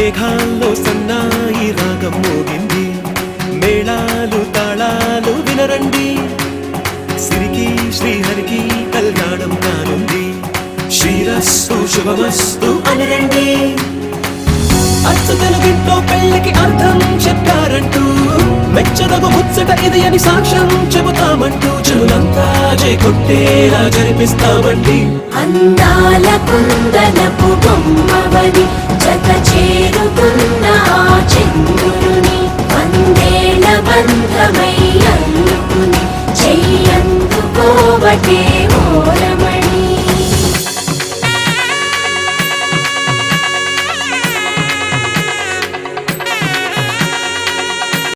మేఘాల్లో సన్నాయి రాగం మోగింది. మేళాలు తాళాలు వినరండి. సిరికి శ్రీహరికి కళ్యాణం కానుంది. శ్రీరస్సు శుభమస్తు అనరండి. అచ్చతల వింట్లో పెళ్ళకి అర్థం చెప్పారంటూ మెచ్చదగు ముచ్చట ఇది అని సాక్ష్యం చెబుతామంటూ చెవులంతా జై కొట్టేలా జరిపిస్తామండి. అందాల కుందనపు బొమ్మవని జత చేరుకున్న ఆ చంద్రుని వందేల బంధమై అల్లుకుని చెయ్యందుకోవటే